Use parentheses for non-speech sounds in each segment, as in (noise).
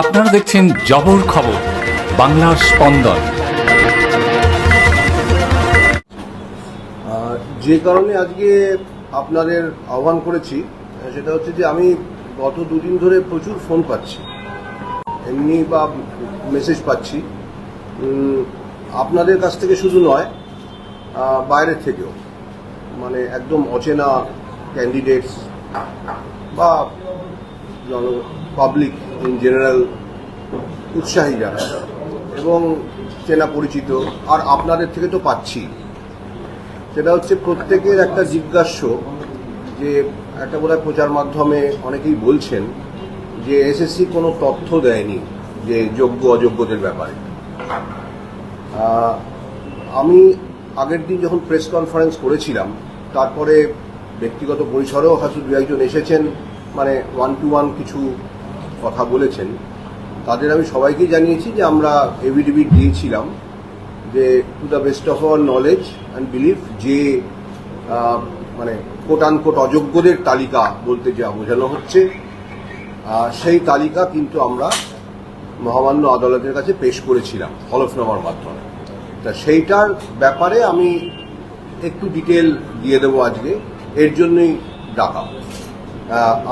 আপনারা দেখছেন জবর খবর, বাংলার স্পন্দন। যে কারণে আজকে আপনাদের আহ্বান করেছি সেটা হচ্ছে যে আমি গত দুদিন ধরে প্রচুর ফোন পাচ্ছি। এমনি বা মেসেজ পাচ্ছি। আপনাদের কাছ থেকে শুধু নয় বাইরের থেকেও। মানে একদম অচেনা ক্যান্ডিডেটস বা পাবলিক ইন জেনারেল উৎসাহী যারা। এবং চেনা পরিচিত, আর আপনাদের থেকে তো পাচ্ছি। সেটা হচ্ছে প্রত্যেকের একটা জিজ্ঞাস্য যে একটা বোধহয় প্রচার মাধ্যমে অনেকেই বলছেন যে এসএসসি কোনো তথ্য দেয়নি যে যোগ্য, অযোগ্যদের ব্যাপারে। আমি আগের দিন যখন প্রেস কনফারেন্স করেছিলাম, তারপরে ব্যক্তিগত পরিসরেও হয়তো দু একজন এসেছেন মানে ওয়ান টু ওয়ান কিছু কথা বলেছেন, তাদের আমি সবাইকেই জানিয়েছি যে আমরা এভিডেভিট দিয়েছিলাম যে to the best of our knowledge and belief যে মানে কোট আনকোট অযোগ্যদের তালিকা বলতে যা বোঝানো হচ্ছে সেই তালিকা কিন্তু আমরা মহামান্য আদালতের কাছে পেশ করেছিলাম হলফনামার মাধ্যমে। তা সেইটার ব্যাপারে আমি একটু ডিটেল দিয়ে দেবো আজকে, এর জন্যই ডাকা।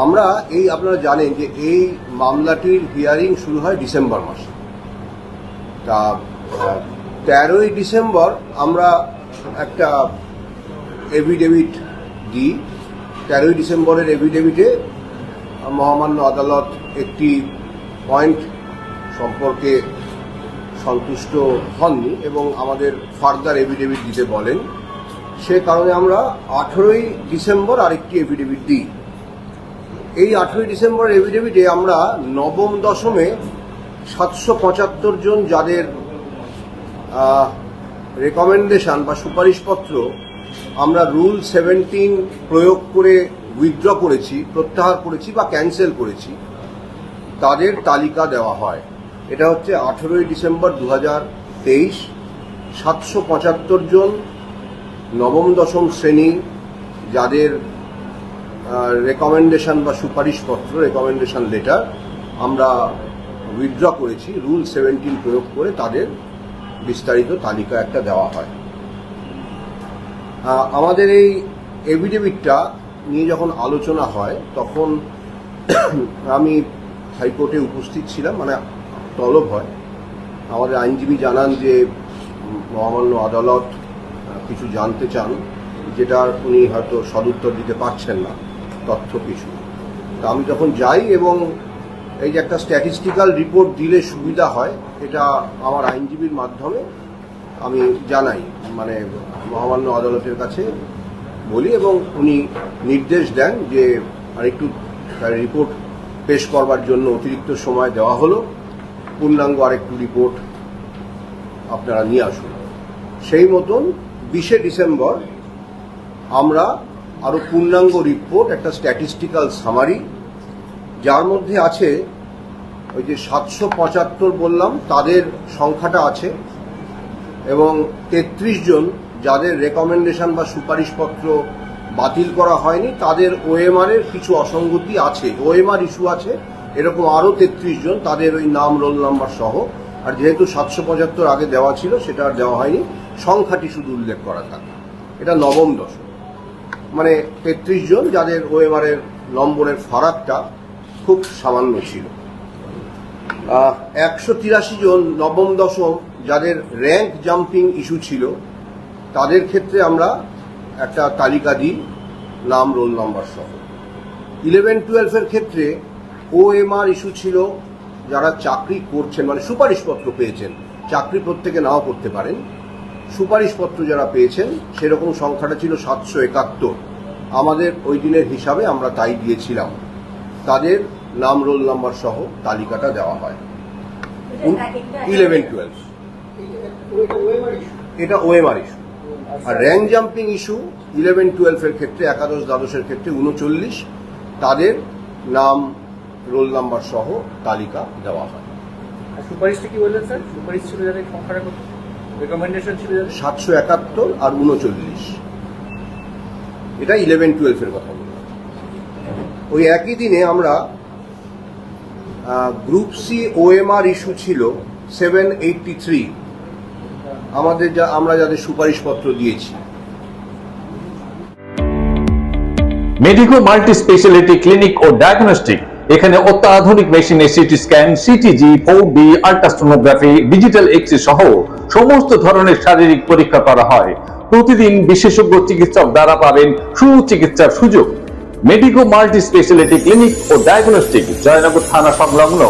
আমরা এই আপনারা জানেন যে এই মামলাটির হিয়ারিং শুরু হয় ডিসেম্বর মাসে। তা তেরোই ডিসেম্বর আমরা একটা এভিডেভিট দিই। তেরোই ডিসেম্বরের এভিডেভিটে মহামান্য আদালত একটি পয়েন্ট সম্পর্কে সন্তুষ্ট হননি এবং আমাদের ফার্দার এভিডেভিট দিতে বলেন। সে কারণে আমরা আঠেরোই ডিসেম্বর আরেকটি এভিডেভিট দিই। এই আঠেরোই ডিসেম্বর এভিডেভিটে আমরা নবম দশমে সাতশো পঁচাত্তর জন যাদের রেকমেন্ডেশন বা সুপারিশপত্র আমরা রুল সেভেন্টিন প্রয়োগ করে উইথড্র করেছি, প্রত্যাহার করেছি বা ক্যান্সেল করেছি, তাদের তালিকা দেওয়া হয়। এটা হচ্ছে আঠেরোই ডিসেম্বর দু হাজার তেইশ, সাতশো পঁচাত্তর জন নবম দশম শ্রেণি যাদের রেকমেন্ডেশন বা সুপারিশপত্র রেকমেন্ডেশন লেটার আমরা উইথড্র করেছি। রুল সেভেন্টিন প্রয়োগ করে তাদের বিস্তারিত তালিকা একটা দেওয়া হয়। আমাদের এই এভিডেভিটটা নিয়ে যখন আলোচনা হয়, তখন (coughs) আমি হাইকোর্টে উপস্থিত ছিলাম মানে তলব হয়। আমাদের আইনজীবী জানান যে, মহামান্য আদালত কিছু জানতে চান যেটা উনি হয়তো সদুত্তর দিতে পারছেন না। তথ্য কিছু। তা আমি যখন যাই এবং এই যে একটা স্ট্যাটিস্টিক্যাল রিপোর্ট দিলে সুবিধা হয়, এটা আমার আইনজীবীর মাধ্যমে আমি জানাই মানে মহামান্য আদালতের কাছে বলি এবং উনি নির্দেশ দেন যে আরেকটু রিপোর্ট পেশ করবার জন্য অতিরিক্ত সময় দেওয়া হলো। পূর্ণাঙ্গ আরেকটু রিপোর্ট আপনারা নিয়ে আসুন। সেই মতন বিশে ডিসেম্বর আমরা আরও পূর্ণাঙ্গ রিপোর্ট একটা স্ট্যাটিস্টিক্যাল সামারি যার মধ্যে আছে ওই যে সাতশো পঁচাত্তর বললাম, তাদের সংখ্যাটা আছে, এবং তেত্রিশ জন যাদের রেকমেন্ডেশন বা সুপারিশপত্র বাতিল করা হয়নি, তাদের ওএমআর এর কিছু অসঙ্গতি আছে ওএমআর ইস্যু আছে, এরকম আরও তেত্রিশ জন, তাদের ওই নাম রোল নাম্বার সহ, আর যেহেতু সাতশো পঁচাত্তর আগে দেওয়া ছিল, সেটা আর দেওয়া হয়নি, সংখ্যাটি শুধু উল্লেখ করা থাকে। এটা নবম দশক। মানে তেত্রিশ জন যাদের এর নম্বরের ফারাকটা খুব সামান্য ছিল। একশো তিরাশি জন নবম, দশম যাদের র্যাঙ্ক জাম্পিং ইস্যু ছিল, তাদের ক্ষেত্রে আমরা একটা তালিকা দিই, নাম রোল নম্বর সহ। ইলেভেন টুয়েলভের ক্ষেত্রে ও ওএমআর ইস্যু ছিল, যারা চাকরি করছেন মানে সুপারিশপত্র পেয়েছেন, চাকরি প্রত্যেকে নাও করতে পারেন। সুপারিশপত্র যারা পেয়েছেন সেরকম সংখ্যাটা ছিল সাতশো একাত্তর। আমাদের ওই দিনের হিসাবে আমরা তাই দিয়েছিলাম। তাদের নাম রোল নাম্বার সহ তালিকাটা দেওয়া হয়। ইলেভেন টুয়েলভ এটা ওএমআর ইস্যু আর র্যাঙ্ক জাম্পিং ইস্যু ইলেভেন টুয়েলভের ক্ষেত্রে একাদশ দ্বাদশের ক্ষেত্রে উনচল্লিশ। তাদের নাম রোল নাম্বার সহ তালিকা দেওয়া হয়। আর সুপারিশটা কি বললেন স্যার? সুপারিশ ছিল যাদের সংখ্যাটা রেকমেন্ডেশন ছিল সাতশো একাত্তর আর উনচল্লিশ। এটা ইলেভেন টুয়েলভের কথা বললাম। ওই একই দিনে আমরা গ্রুপ সি ওএমআর ইস্যু ছিল সেভেন এইটটি থ্রি আমাদের যা আমরা যাদের সুপারিশপত্র দিয়েছি। মেডিকো মাল্টি স্পেশালিটি ক্লিনিক ও ডায়াগনস্টিক এখানে অত্যাধুনিক মেশিনে CT scan CTG four D ultrasonography digital X সহ সমস্ত ধরনের শারীরিক পরীক্ষা করা হয়। প্রতিদিন বিশেষজ্ঞ চিকিৎসক দ্বারা পাবেন সুচিকিৎসার সুযোগ। মেডিকো মাল্টি স্পেশালিটি ক্লিনিক ও ডায়াগনস্টিক জয়নগর থানা সংলগ্ন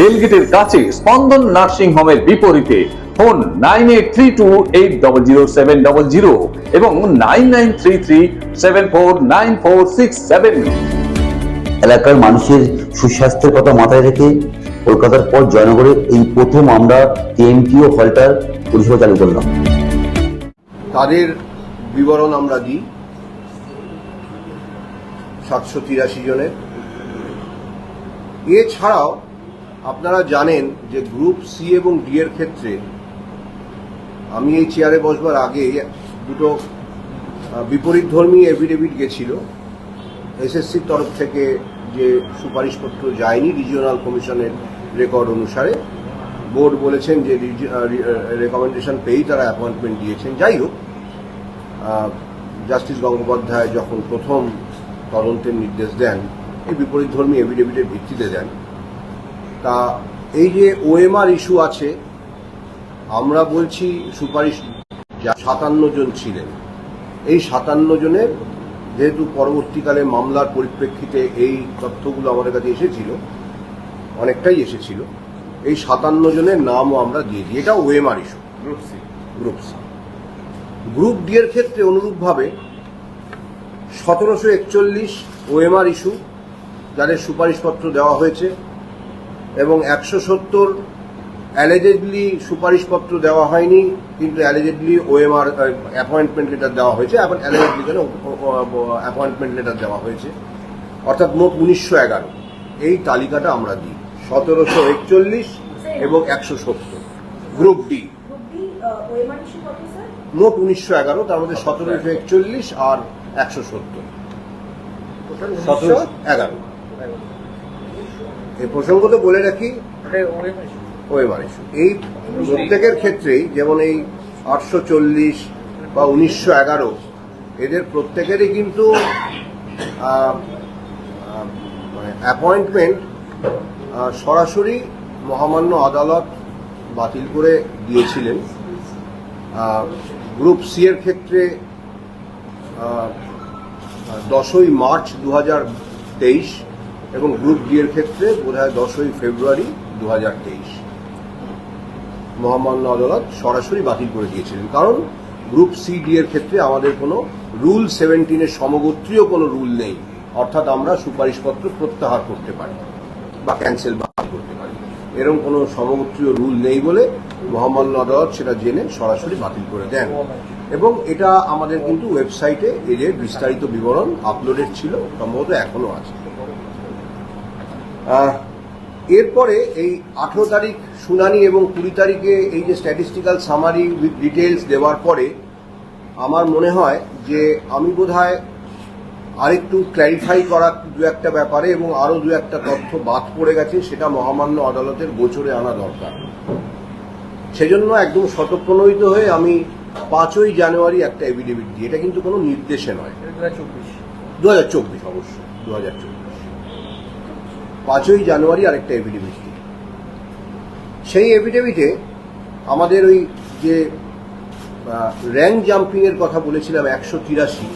রেলগেটের কাছে স্পন্দন নার্সিং হোমের বিপরীতে phone nine eight three two eight double zero seven double zero এবং nine nine three three seven four nine four six seven. এলাকার মানুষের সুস্বাস্থ্যের কথা মাথায় রেখে কলকাতার পর জয়নগরে এই প্রথম আমরা কেএমটি ও হলটার পরিষেবা চালু করলাম। তাদের বিবরণ আমরা দিই সাতশো তিরাশি জনের এছাড়াও আপনারা জানেন যে গ্রুপ সি এবং ডি এর ক্ষেত্রে আমি এই চেয়ারে বসবার আগে দুটো বিপরীত ধর্মী এফিডেভিট গেছিল। এসএসসির তরফ থেকে যে সুপারিশপত্র যায়নি রিজিওনাল কমিশনের রেকর্ড অনুসারে। বোর্ড বলেছেন যে রেকমেন্ডেশন পেয়েই তারা অ্যাপয়েন্টমেন্ট দিয়েছেন। যাই হোক জাস্টিস গঙ্গোপাধ্যায় যখন প্রথম তদন্তের নির্দেশ দেন, এই বিপরীত ধর্মী এভিডেভিটের ভিত্তিতে দেন, তা এই যে ওএমআর ইস্যু আছে, আমরা বলছি সুপারিশ যা সাতান্ন জন ছিলেন। এই সাতান্ন জনের যেহেতু পরবর্তীকালে মামলার পরিপ্রেক্ষিতে এই তথ্যগুলো আমাদের কাছে এসেছিল, অনেকটাই এসেছিল এই সাতান্ন জনের নামও আমরা দিয়ে দিই। এটা OMR issue group C. Group C. Group D এর ক্ষেত্রে অনুরূপভাবে সতেরোশো একচল্লিশ ওএমআর ইস্যু যাদের সুপারিশপত্র দেওয়া হয়েছে এবং একশো সত্তর অ্যালিজেডলি সুপারিশপত্র দেওয়া হয়নি কিন্তু অ্যালিজেডলি ওএমআর অ্যাপয়েন্টমেন্ট লেটার দেওয়া হয়েছে এখন অ্যালিজেডলি কেন অ্যাপয়েন্টমেন্ট লেটার দেওয়া হয়েছে। অর্থাৎ মোট উনিশশো এগারো। এই তালিকাটা আমরা দিই। সতেরোশো একচল্লিশ এবং একশো সত্তর। Group D. Group D OMR issue কত স্যার? মোট উনিশশো এগারো তার মধ্যে সতেরোশো একচল্লিশ আর একশো সত্তর। সতেরোশো এগারো। এই প্রসঙ্গ তো বলে রাখি ওয়েমার ইস্যু এই প্রত্যেকের ক্ষেত্রেই যেমন এই আটশো চল্লিশ বা উনিশশো এগারো এদের প্রত্যেকেরই কিন্তু অ্যাপয়েন্টমেন্ট সরাসরি মহামান্য আদালত বাতিল করে দিয়েছিলেন। গ্রুপ সি এর ক্ষেত্রে দশই মার্চ দু তেইশ এবং গ্রুপ ডি এর ক্ষেত্রে বোধ হয় দশই ফেব্রুয়ারি দু তেইশ। মহামান্য আদালত সরাসরি বাতিল করে দিয়েছিলেন। কারণ গ্রুপ সি ডি এর ক্ষেত্রে আমাদের কোনো রুল সেভেন্টিনের সমগোত্রীয় কোনো রুল নেই। অর্থাৎ আমরা সুপারিশপত্র প্রত্যাহার করতে পারি। বা ক্যান্সেল বাতিল করতে পারি। এরকম কোনো সমগোত্রীয় রুল নেই বলে মহামান্য আদালত সেটা জেনে সরাসরি বাতিল করে দেন। এবং এটা আমাদের কিন্তু ওয়েবসাইটে এর বিস্তারিত বিবরণ আপলোডেড ছিল, সম্ভবত এখনও আছে। এরপরে এই আঠেরো তারিখ শুনানি এবং কুড়ি তারিখে এই যে স্ট্যাটিস্টিক্যাল সামারি উইথ ডিটেলস দেওয়ার পরে আমার মনে হয় যে আমি বোধহয় আরেকটু ক্ল্যারিফাই করা দু একটা ব্যাপারে এবং আরও দু একটা তথ্য বাদ পড়ে গেছে সেটা মহামান্য আদালতের গোচরে আনা দরকার। সেজন্য একদম শতপ্রণোদিত হয়ে আমি পাঁচই জানুয়ারি একটা এভিডেভিট দিই। এটা কিন্তু কোনো নির্দেশে নয়। দু হাজার চব্বিশ অবশ্যই দু হাজার চব্বিশ। পাঁচই জানুয়ারি আরেকটা এভিডেভিট দিই। সেই এভিডেভিটে আমাদের ওই যে র্যাঙ্ক জাম্পিং এর কথা বলেছিলাম একশো তিরাশি।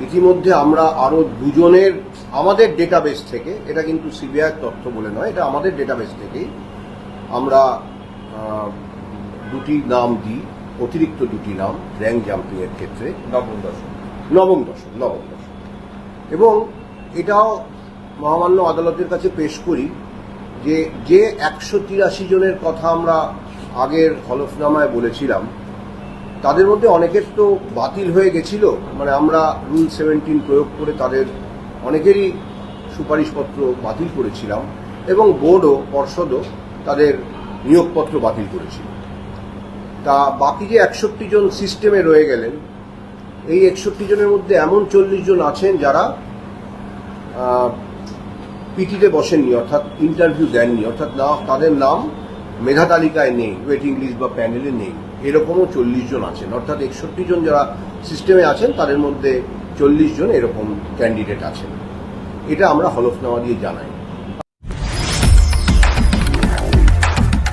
ইতিমধ্যে আমরা আরও দুজনের আমাদের ডেটাবেস থেকে এটা কিন্তু সিবিআই তথ্য বলে নয় এটা আমাদের ডেটাবেস থেকেই আমরা দুটি নাম দিই অতিরিক্ত দুটি নাম র্যাঙ্ক জাম্পিং এর ক্ষেত্রে। নবম দশম নবম দশক নবম দশক। এবং এটাও মহামান্য আদালতের কাছে পেশ করি যে যে একশো তিরাশি জনের কথা আমরা আগের হলফনামায় বলেছিলাম তাদের মধ্যে অনেকের তো বাতিল হয়ে গেছিল। মানে আমরা রুল সেভেন্টিন প্রয়োগ করে তাদের অনেকেরই সুপারিশপত্র বাতিল করেছিলাম এবং বোর্ডও, পর্ষদও তাদের নিয়োগপত্র বাতিল করেছিল। তা বাকি যে একষট্টি জন সিস্টেমে রয়ে গেলেন, এই একষট্টি জনের মধ্যে এমন চল্লিশ জন আছেন যারা পিটিতে বসেননি, অর্থাৎ ইন্টারভিউ দেননি, অর্থাৎ না, তাদের নাম মেধা তালিকায় নেই, ওয়েটিং লিস্ট বা প্যানেলে নেই। এরকমও চল্লিশ জন আছেন। অর্থাৎ একষট্টি জন যারা সিস্টেমে আছেন, তাদের মধ্যে চল্লিশ জন এরকম ক্যান্ডিডেট আছেন। এটা আমরা হলফনামা দিয়ে জানাই।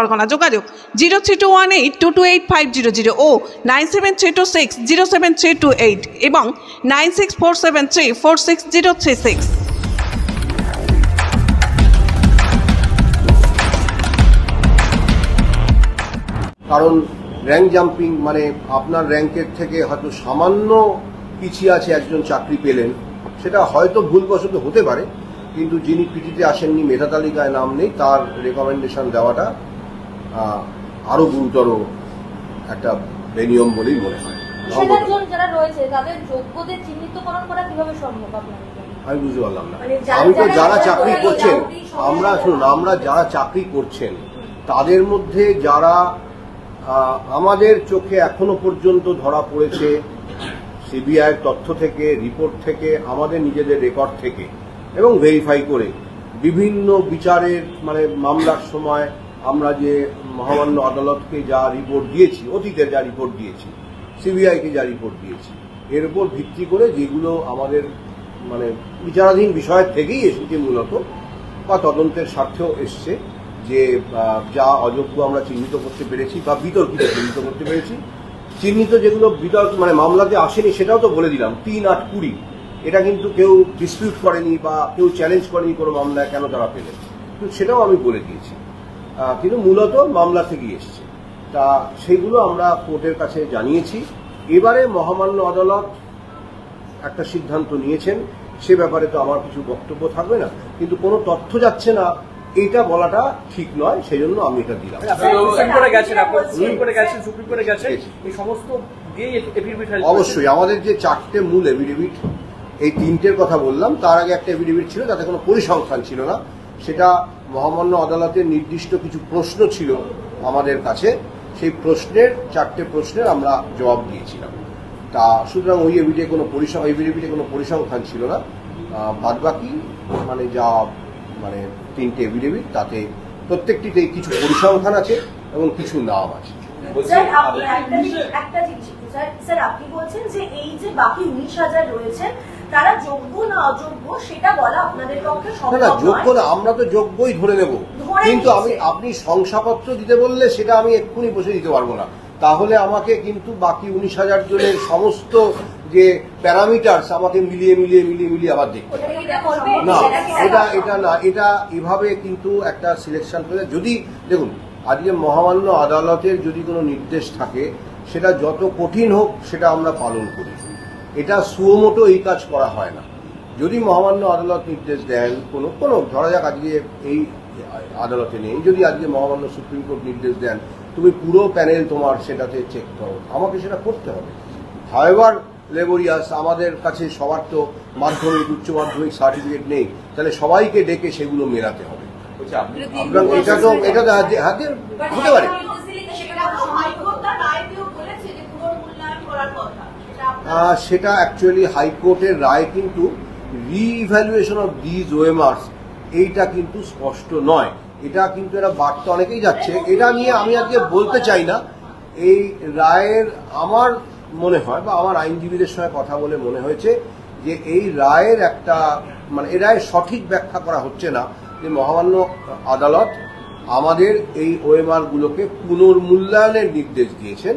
পরগনা যোগাযোগ zero three two one eight two two eight five zero zero ও nine seven three two six zero seven three two eight এবং nine six four seven three four six zero three six. কারণ rank jumping মানে আপনার র্যাঙ্কের থেকে হয়তো সামান্য পিছিয়ে আছে একজন চাকরি পেলেন, সেটা হয়তো ভুলবশত হতে পারে, কিন্তু যিনি পিটিতে আসেননি মেধা তালিকায় নাম নেই, তার রেকমেন্ডেশন দেওয়াটা আহ, আরও গুরুতর একটা বেনিয়ম বলেই মনে হয়। নিষেধাজ্ঞা যারা রয়েছে তাদের যোগ্যদের চিহ্নিতকরণ করা কীভাবে সম্ভব আমি বুঝতে পারলাম না। মানে আমি তো যারা চাকরি করছেন আমরা শুনুন আমরা যারা চাকরি করছেন তাদের মধ্যে যারা আমাদের চোখে এখনও পর্যন্ত ধরা পড়েছে সিবিআই তথ্য থেকে রিপোর্ট থেকে আমাদের নিজেদের রেকর্ড থেকে এবং ভেরিফাই করে বিভিন্ন বিচারের মানে মামলার সময় আমরা যে মহামান্য আদালতকে যা রিপোর্ট দিয়েছি, অতীতে যা রিপোর্ট দিয়েছি সিবিআইকে যা রিপোর্ট দিয়েছি, এর উপর ভিত্তি করে যেগুলো আমাদের মানে বিচারাধীন বিষয়ের থেকেই এসেছে মূলত, বা তদন্তের স্বার্থেও এসছে যে যা অযোগ্য আমরা চিহ্নিত করতে পেরেছি বা বিতর্কিত চিহ্নিত করতে পেরেছি। চিহ্নিত যেগুলো বিতর্ক মানে মামলাতে আসেনি সেটাও তো বলে দিলাম, তিন আট কুড়ি। এটা কিন্তু কেউ ডিসপিউট করেনি বা কেউ চ্যালেঞ্জ করেনি কোনো মামলায় কেন তারা পেলেন। কিন্তু সেটাও আমি বলে দিয়েছি। কিন্তু মূলত মামলা থেকে এসছে। তা সেগুলো আমরা কোর্টের কাছে জানিয়েছি। এবারে মহামান্য আদালত একটা সিদ্ধান্ত নিয়েছেন। সে ব্যাপারে তো আমার কিছু বক্তব্য থাকবে না। কিন্তু কোনো তথ্য যাচ্ছে না। এটা বলাটা ঠিক নয় সেই জন্য আমি এটা দিলাম। অবশ্যই আমাদের যে চারটে মূল এভিডেভিট এই তিনটের কথা বললাম তার আগে একটা এভিডেভিট ছিল তাতে কোনো পরিসংখ্যান ছিল না। সেটা মহামান্য আদালতের নির্দিষ্ট কিছু প্রশ্ন ছিল আমাদের কাছে। সেই প্রশ্নের চারটে প্রশ্নের আমরা জবাব দিয়েছিলাম। তা সুতরাং ওই এভিডে কোনো পরিসং এভিডেভিটে কোনো পরিসংখ্যান ছিল না। বাদ বাকি মানে যা মানে তিনটে এভিডেভিট তাতে প্রত্যেকটিতেই কিছু পরিসংখ্যান আছে এবং কিছু নাম আছে। স্যার আপনি একটা জিনিস একটা জিনিস একটু, স্যার স্যার আপনি বলছেন যে এই যে বাকি উনিশ হাজার রয়েছেন তারা যোগ্য না অযোগ্য সেটা বলা আপনাদের পক্ষে সম্ভব না যোগ্য না আমরা তো যোগ্যই ধরে নেব। কিন্তু আমি আপনি শংসাপত্র দিতে বললে সেটা আমি এক্ষুনি বসে দিতে পারব না। তাহলে আমাকে কিন্তু বাকি উনিশ হাজার জনের সমস্ত যে প্যারামিটার্স আমাকে মিলিয়ে মিলিয়ে মিলিয়ে মিলিয়ে আবার দেখতে? না এটা এটা না এটা এভাবে কিন্তু একটা সিলেকশন করে যদি দেখুন আজকে মহামান্য আদালতের যদি কোনো নির্দেশ থাকে সেটা যত কঠিন হোক সেটা আমরা পালন করি। এটা সুমোটো এই কাজ করা হয় না। যদি মহামান্য আদালত নির্দেশ দেন কোনো কোনো ধরা যাক আজকে এই আদালতে নেই যদি আজকে মহামান্য সুপ্রিম কোর্ট নির্দেশ দেন তুমি পুরো প্যানেল তোমার সেটাতে চেক করো। আমাকে সেটা করতে হবে। হাইবার লেবোরিয়াস আমাদের কাছে সবার তো মাধ্যমিক উচ্চ মাধ্যমিক সার্টিফিকেট নেই তাহলে সবাইকে ডেকে সেগুলো মেলাতে হবে। আপনার এটা তো এটা তো হতে পারে সেটা তো হাইকোর্ট তার রায় দিয়েও বলেছে যে পুনর্মূল্যায়ন করার কথা সেটা অ্যাকচুয়ালি হাইকোর্টের রায় কিন্তু রিইভ্যালুয়েশন অফ দিজ ওয়েমার্স এইটা কিন্তু স্পষ্ট নয়। এটা কিন্তু এরা বার্তা অনেকেই যাচ্ছে। এটা নিয়ে আমি আজকে বলতে চাই না। এই রায়ের আমার মনে হয় বা আমার আইনজীবীদের সঙ্গে কথা বলে মনে হয়েছে যে এই রায়ের একটা মানে এ রায়ের সঠিক ব্যাখ্যা করা হচ্ছে না যে মহামান্য আদালত আমাদের এই ওয়েমার গুলোকে পুনর্মূল্যায়নের নির্দেশ দিয়েছেন।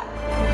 何